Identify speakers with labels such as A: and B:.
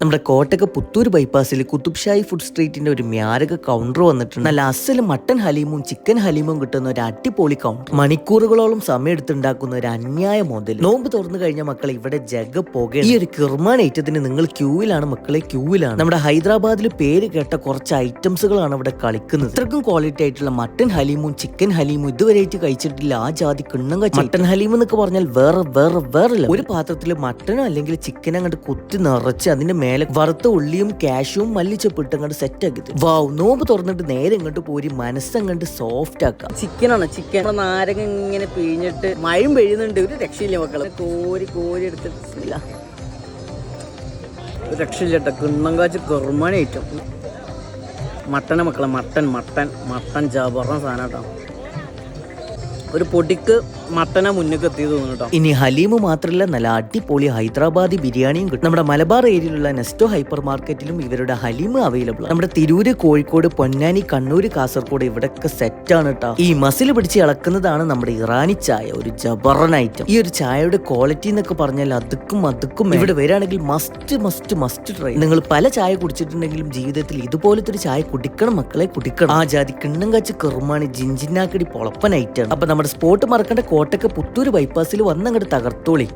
A: നമ്മുടെ കോട്ടക്ക പുത്തൂർ ബൈപ്പാസിൽ കുത്തുബ് ഷായി ഫുഡ് സ്ട്രീറ്റിന്റെ ഒരു മ്യാരക കൗണ്ടർ വന്നിട്ടുണ്ട്. നല്ല അസൽ മട്ടൻ ഹലീമും ചിക്കൻ ഹലീമും കിട്ടുന്ന ഒരു അടിപൊളി കൗണ്ടർ മണിക്കൂറുകളോളം സമയം എടുത്തുണ്ടാക്കുന്ന ഒരു അന്യായ മുതൽ നോമ്പ് തുറന്നു കഴിഞ്ഞ മക്കളെ ഇവിടെ ജഗ പോകെ ഈ ഒരു കിർമാൻ ഐറ്റത്തിന് നിങ്ങൾ ക്യൂവിലാണ് മക്കളെ ക്യൂവിലാണ്. നമ്മുടെ ഹൈദരാബാദിൽ പേര് കേട്ട കുറച്ച് ഐറ്റംസുകളാണ് ഇവിടെ കളിക്കുന്നത്. ഇത്രക്കും ക്വാളിറ്റി ആയിട്ടുള്ള മട്ടൻ ഹലീമും ചിക്കൻ ഹലീമും ഇതുവരെയായിട്ട് കഴിച്ചിട്ടില്ല. ആ ജാതി കിണ്ണം കച്ച. മട്ടൻ ഹലീം എന്നൊക്കെ പറഞ്ഞാൽ വേറെ വേറെ വേറെ ഒരു പാത്രത്തിൽ മട്ടനോ അല്ലെങ്കിൽ ചിക്കൻ അങ്ങോട്ട് കുത്തി നിറച്ച് അതിന്റെ മേലെ വറുത്ത ഉള്ളിയും കാഷ്യും മല്ലിച്ചപ്പിട്ട് അങ്ങോട്ട് സെറ്റ് ആക്കി. വാവ് നോമ്പ് തുറന്നിട്ട് നേരെ ഇങ്ങോട്ട് പോരി മനസ്സങ്ങോട്ട് സോഫ്റ്റ് ആക്കാം.
B: ചിക്കനാണ് ചിക്കൻ നാരങ്ങ ഇങ്ങനെ പിഴിഞ്ഞിട്ട് മഴയും പെയ്യുന്നുണ്ട്. ഒരു രക്ഷയില്ല മക്കളെ. കോരി കോരി എടുത്തിട്ടില്ല രക്ഷയില്ല കേട്ടോ. കിണ്ണം കാച്ച് കുർമാന ഐറ്റം മട്ടനെ മക്കളെ മട്ടൻ മട്ടൻ. മട്ടൻ ജബറ സാധനം കേട്ടോ. ഒരു പൊടിക്ക് മട്ടന മുന്നിൽ എത്തിയത് തോന്നുന്നു
A: ഇനി ഹലീമ് മാത്രമല്ല നല്ല അടിപൊളി ഹൈദരാബാദി ബിരിയാണിയും കിട്ടും. നമ്മുടെ മലബാർ ഏരിയയിലുള്ള നെസ്റ്റോ ഹൈപ്പർ മാർക്കറ്റിലും ഇവരുടെ ഹലീമ് അവൈലബിൾ നമ്മുടെ തിരൂര് കോഴിക്കോട് പൊന്നാനി കണ്ണൂര് കാസർഗോഡ് ഇവിടെയൊക്കെ സെറ്റ് ആണ് കേട്ടോ ഈ മസിൽ പിടിച്ച് ഇളക്കുന്നതാണ് നമ്മുടെ ഇറാനി ചായ ഒരു ജബറൻ ഐറ്റം ഈ ഒരു ചായയുടെ ക്വാളിറ്റി എന്നൊക്കെ പറഞ്ഞാൽ അതുക്കും അതുക്കും ഇവിടെ വരികയാണെങ്കിൽ മസ്റ്റ് മസ്റ്റ് മസ്റ്റ് ട്രൈ നിങ്ങൾ പല ചായ കുടിച്ചിട്ടുണ്ടെങ്കിലും ജീവിതത്തിൽ ഇതുപോലത്തെ ഒരു ചായ കുടിക്കണം മക്കളെ കുടിക്കണം. ആ ജാതി കിണ്ണം കാച്ച് കെറുമാണ് ജിഞ്ചിനാക്കടി പൊളപ്പൻ ഐറ്റം അപ്പൊ നമ്മുടെ സ്പോട്ട് മറക്കേണ്ട കോട്ടയ്ക്ക് പുത്തൂര് ബൈപ്പാസിൽ വന്നങ്ങോട്ട് തകർത്തോളി.